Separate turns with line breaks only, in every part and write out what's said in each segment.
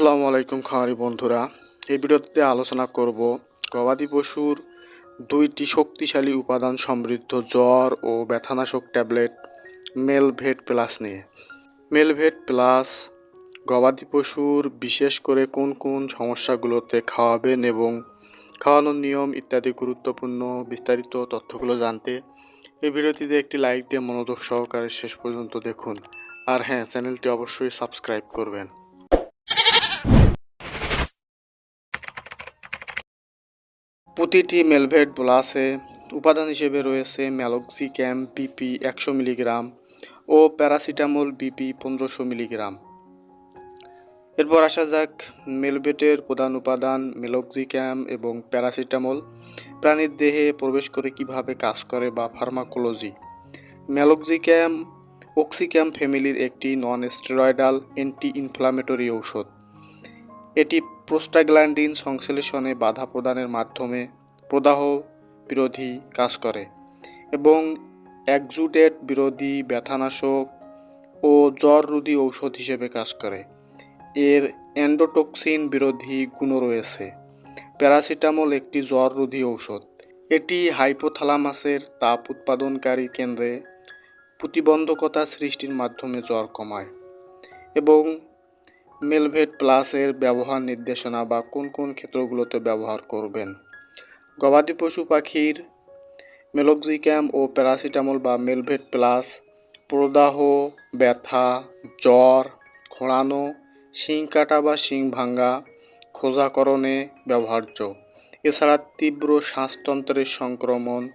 আসসালামু আলাইকুম খামারি বন্ধুরা। এই ভিডিওতে আলোচনা করব গবাদি পশুর দুইটি শক্তিশালী উপাদান সমৃদ্ধ জ্বর ও ব্যথানাশক ট্যাবলেট মেলভেট প্লাস নিয়ে। মেলভেট প্লাস গবাদি পশুর বিশেষ করে কোন কোন সমস্যাগুলোতে খাওয়াবেন এবং খাওয়ানোর নিয়ম ইত্যাদি গুরুত্বপূর্ণ বিস্তারিত তথ্যগুলো জানতে এই ভিডিওটিতে একটি লাইক দিয়ে মনোযোগ সহকারে শেষ পর্যন্ত দেখুন। আর হ্যাঁ চ্যানেলটি অবশ্যই সাবস্ক্রাইব করবেন। প্রতিটি মেলভেট প্লাসে উপাদান হিসেবে রয়েছে ম্যালক্সিক্যাম বিপি একশো মিলিগ্রাম ও প্যারাসিটামল বিপি পনেরোশো মিলিগ্রাম। এরপর আসা যাক মেলভেটের প্রধান উপাদান মেলক্সিক্যাম এবং প্যারাসিটামল। প্রাণীর দেহে প্রবেশ করে কীভাবে কাজ করে বা ফার্মাকোলজি? ম্যালক্সিক্যাম অক্সিক্যাম ফ্যামিলির একটি নন স্টেরয়েডাল অ্যান্টি ইনফ্লামেটরি ঔষধ। এটি প্রোস্টাগ্ল্যান্ডিন সংশ্লেষণে বাধা প্রদানের মাধ্যমে প্রদাহ বিরোধী কাজ করে এবং একজুডেট বিরোধী ব্যথানাশক ও জ্বররোধী ঔষধ হিসেবে কাজ করে। এর অ্যান্ডোটক্সিন বিরোধী গুণ রয়েছে। প্যারাসিটামল একটি জ্বররোধী ঔষধ। এটি হাইপোথ্যালামাসের তাপ উৎপাদনকারী কেন্দ্রে প্রতিবন্ধকতা সৃষ্টির মাধ্যমে জ্বর কমায় এবং মেলভেট প্লাসের ব্যবহার নির্দেশনা বা কোন কোন ক্ষেত্রগুলোতে ব্যবহার করবেন? গবাদি পশু পাখির মেলক্সিক্যাম ও প্যারাসিটামল বা মেলভেট প্লাস, প্রদাহ, ব্যথা, জ্বর, খোঁড়ানো, শিং কাটা বা শিং ভাঙ্গা, খোঁজাকরণে ব্যবহার্য। এছাড়া তীব্র শ্বাসতন্ত্রের সংক্রমণ,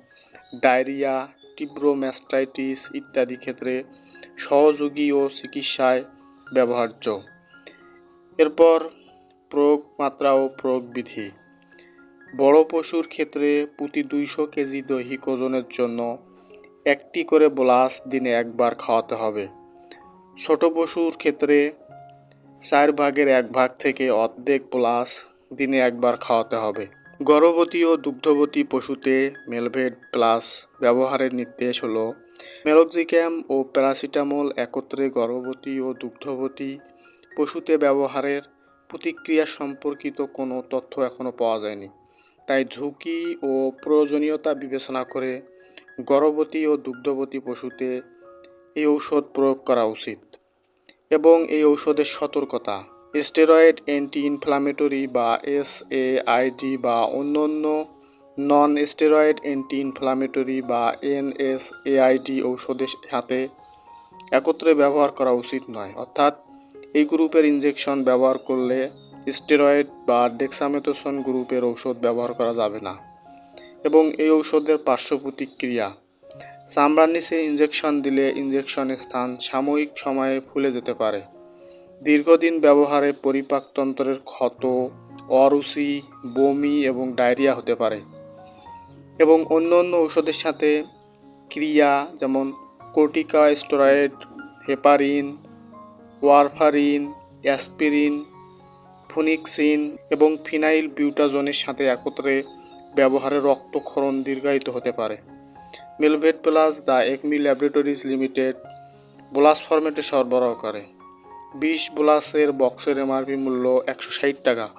ডায়রিয়া, তীব্র ম্যাস্টাইটিস ইত্যাদি ক্ষেত্রে সহযোগী ও চিকিৎসায় ব্যবহার্য। এরপর প্রয়োগ মাত্রা ও প্রয়োগ বিধি। বড় পশুর ক্ষেত্রে প্রতি দুইশো কেজি দৈহিক ওজনের জন্য একটি করে বোলাস দিনে একবার খাওয়াতে হবে। ছোট পশুর ক্ষেত্রে চার ভাগের এক ভাগ থেকে অর্ধেক প্লাস দিনে একবার খাওয়াতে হবে। গর্ভবতী ও দুগ্ধবতী পশুতে মেলভেট প্লাস ব্যবহারের নির্দেশ হলো, মেলক্সিক্যাম ও প্যারাসিটামল একত্রে গর্ভবতী ও দুগ্ধবতী পশুতে ব্যবহারের প্রতিক্রিয়া সম্পর্কিত কোনো তথ্য এখনও পাওয়া যায়নি। তাই ঝুঁকি ও প্রয়োজনীয়তা বিবেচনা করে গর্ভবতী ও দুগ্ধবতী পশুতে এই ঔষধ প্রয়োগ করা উচিত এবং এই ঔষধের সতর্কতা। স্টেরয়েড অ্যান্টি ইনফ্লামেটরি বা এস এ আইডি বা অন্যান্য নন স্টেরয়েড অ্যান্টি ইনফ্লামেটরি বা এনএস এআইডি ঔষধের সাথে একত্রে ব্যবহার করা উচিত নয়। অর্থাৎ এই গ্রুপের ইনজেকশন ব্যবহার করলে স্টেরয়েড বা ডেক্সামেথোসন গ্রুপের ঔষধ ব্যবহার করা যাবে না। এবং এই ঔষধের পার্শ্ব প্রতিক্রিয়া চামড়ার নিচে ইনজেকশন দিলে ইনজেকশনের স্থান সাময়িক সময়ে ফুলে যেতে পারে। দীর্ঘদিন ব্যবহারে পরিপাকতন্ত্রের ক্ষত, অরুচি, বমি এবং ডায়রিয়া হতে পারে। এবং অন্য অন্য ঔষধের সাথে ক্রিয়া যেমন corticosteroid heparin warfarin, aspirin, flunixin এবং ফিনাইল বিউটাজনের সাথে একত্রে ব্যবহারে রক্তক্ষরণ দীর্ঘায়িত হতে পারে। Milvet plus the Acme laboratories limited bolus ফরম্যাটে সরবরাহ করে। বিশ ব্লাসের বক্সের এমআরপি মূল্য একশো ষাট টাকা।